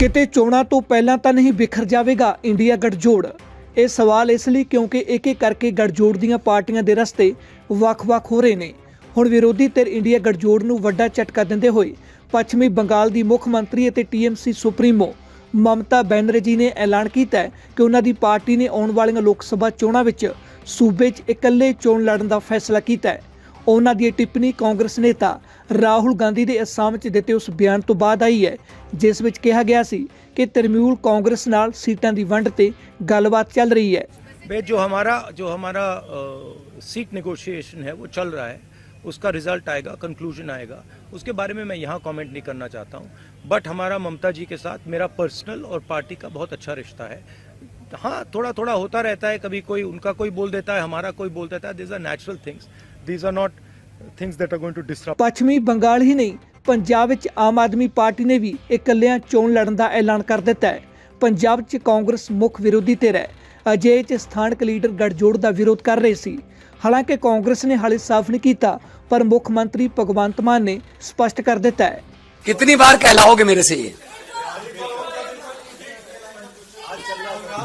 ਕਿਤੇ ਚੋਣਾਂ ਤੋਂ ਪਹਿਲਾਂ ਤਾਂ ਨਹੀਂ ਵਿਖਰ ਜਾਵੇਗਾ ਇੰਡੀਆ ਗਠਜੋੜ। ਇਹ ਸਵਾਲ ਇਸ ਲਈ ਕਿਉਂਕਿ ਇੱਕ ਇੱਕ ਕਰਕੇ ਗਠਜੋੜ ਦੀਆਂ ਪਾਰਟੀਆਂ ਦੇ ਰਸਤੇ ਵੱਖ-ਵੱਖ ਹੋ ਰਹੇ ਨੇ। ਹੁਣ ਵਿਰੋਧੀ ਧਿਰ ਇੰਡੀਆ ਗਠਜੋੜ ਨੂੰ ਵੱਡਾ ਝਟਕਾ ਦਿੰਦੇ ਹੋਏ ਪੱਛਮੀ ਬੰਗਾਲ ਦੀ ਮੁੱਖ ਮੰਤਰੀ ਅਤੇ ਟੀਐਮਸੀ ਸੁਪਰੀਮੋ ਮਮਤਾ ਬੈਨਰਜੀ ਨੇ ਐਲਾਨ ਕੀਤਾ ਕਿ ਉਹਨਾਂ ਦੀ ਪਾਰਟੀ ਨੇ ਆਉਣ ਵਾਲੀਆਂ ਲੋਕ ਸਭਾ ਚੋਣਾਂ ਵਿੱਚ ਸੂਬੇ 'ਚ ਇਕੱਲੇ ਚੋਣ ਲੜਨ ਦਾ ਫੈਸਲਾ ਕੀਤਾ ਹੈ। ਉਹਨਾਂ ਦੀ ਇਹ ਟਿੱਪਣੀ ਕਾਂਗਰਸ ਨੇਤਾ ਰਾਹੁਲ ਗਾਂਧੀ ਦੇ ਅਸਾਮ 'ਚ ਦਿੱਤੇ ਉਸ ਬਿਆਨ ਤੋਂ ਬਾਅਦ ਆਈ ਹੈ ਜਿਸ ਵਿੱਚ ਕਿਹਾ ਗਿਆ ਸੀ ਕਿ ਤ੍ਰਿਣਮੂਲ ਕਾਂਗਰਸ ਨਾਲ ਸੀਟਾਂ ਦੀ ਵੰਡ ਤੇ ਗੱਲਬਾਤ ਚੱਲ ਰਹੀ ਹੈ बे जो हमारा जो हमारा सीट नेगोशिएशन है वो चल रहा है उसका रिजल्ट आएगा कंक्लूजन आएगा उसके बारे में मैं यहाँ कमेंट नहीं करना चाहता हूँ बट हमारा ममता जी के साथ मेरा पर्सनल और पार्टी का बहुत अच्छा रिश्ता है हाँ थोड़ा थोड़ा होता रहता है कभी कोई उनका कोई बोल देता है हमारा कोई बोल देता है these are natural things these are not things that are going to disturb ਪੱਛਮੀ ਬੰਗਾਲ ਹੀ ਨਹੀਂ ਪੰਜਾਬ ਵਿੱਚ ਆਮ ਆਦਮੀ ਪਾਰਟੀ ਨੇ ਵੀ ਇਕੱਲਿਆਂ ਚੋਣ ਲੜਨ ਦਾ ਐਲਾਨ ਕਰ ਦਿੱਤਾ ਹੈ ਪੰਜਾਬ 'ਚ ਕਾਂਗਰਸ ਮੁੱਖ ਵਿਰੋਧੀ ਧਿਰ ਹੈ ਅਜੇ 'ਚ ਸਥਾਨਕ ਲੀਡਰ ਗੱਠਜੋੜ ਦਾ ਵਿਰੋਧ ਕਰ ਰਹੇ ਸੀ ਹਾਲਾਂਕਿ ਕਾਂਗਰਸ ਨੇ ਹਾਲੇ ਸਾਫ਼ ਨਹੀਂ ਕੀਤਾ ਪਰ ਮੁੱਖ ਮੰਤਰੀ ਭਗਵੰਤ ਮਾਨ ਨੇ ਸਪਸ਼ਟ ਕਰ ਦਿੱਤਾ ਹੈ कितनी बार कहलाओगे मेरे से ये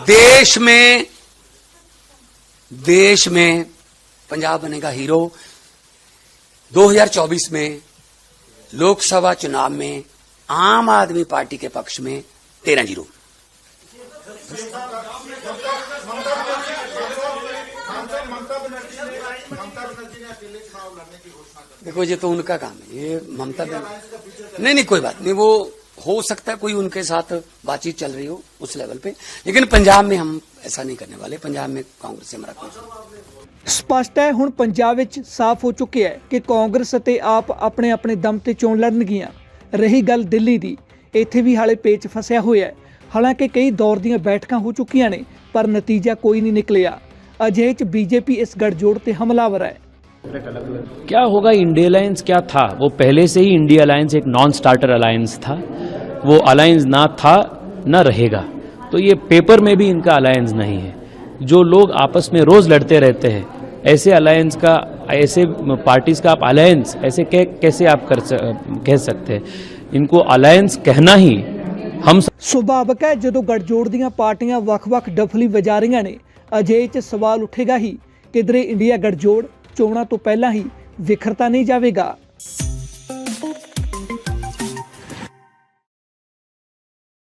देश में देश में पंजाब बनेगा हीरो। 2024 में लोकसभा चुनाव में आम आदमी पार्टी के पक्ष में तेरह ज़ीरो। देखो, ये तो उनका काम है। ये ममता बनर्जी नहीं नहीं, कोई बात नहीं। वो हो सकता है कोई उनके साथ बातचीत चल रही हो उस लेवल पे। लेकिन पंजाब में हम ऐसा नहीं करने वाले। पंजाब में कांग्रेस से हमारा कोई ਸਪਸ਼ਟ ਹੈ ਹੁਣ ਪੰਜਾਬ ਵਿੱਚ ਸਾਫ਼ ਹੋ ਚੁੱਕਿਆ ਹੈ ਕਿ ਕਾਂਗਰਸ ਅਤੇ ਆਪ ਆਪਣੇ ਆਪਣੇ ਦਮ ਤੇ ਚੋਣ ਲੜਨਗੀਆਂ ਰਹੀ ਗੱਲ ਦਿੱਲੀ ਦੀ ਇੱਥੇ ਵੀ ਹਾਲੇ ਪੇਚ ਫਸਿਆ ਹੋਇਆ ਹੈ ਹਾਲਾਂਕਿ ਕਈ ਦੌਰ ਦੀਆਂ ਬੈਠਕਾਂ ਹੋ ਚੁੱਕੀਆਂ ਨੇ ਪਰ ਨਤੀਜਾ ਕੋਈ ਨਹੀਂ ਨਿਕਲਿਆ ਅਜਿਹੇ ਚ ਬੀਜੇਪੀ ਇਸ ਗੱਠਜੋੜ ਤੇ ਹਮਲਾਵਰ ਹੈ क्या होगा इंडिया अलायंस क्या था वो पहले से ही इंडिया अलायंस एक नॉन स्टार्टर अलायंस था वो अलायंस ना था न रहेगा तो ये पेपर में भी इनका अलायंस नहीं है जो लोग आपस में रोज लड़ते रहते हैं ऐसे अलायंस का ऐसे पार्टीज का आप अलायंस ऐसे कै, कैसे आप कर स- कह सकते हैं इनको अलायंस कहना ही हम ਸੁਭਾਵਕ ਹੈ ਜਦੋਂ ਗੱਠਜੋੜ ਦੀਆਂ ਪਾਰਟੀਆਂ ਵੱਖ-ਵੱਖ ਡਫਲੀ ਵਜਾ ਰਹੀਆਂ ਨੇ ਅਜਿਹੇ ਚ ਸਵਾਲ ਉੱਠੇਗਾ ਹੀ ਕਿਧਰੇ ਇੰਡੀਆ ਗੱਠਜੋੜ ਚੋਣਾਂ ਤੋਂ ਪਹਿਲਾਂ ਹੀ ਵਿਖਰਤਾ ਨਹੀਂ ਜਾਵੇਗਾ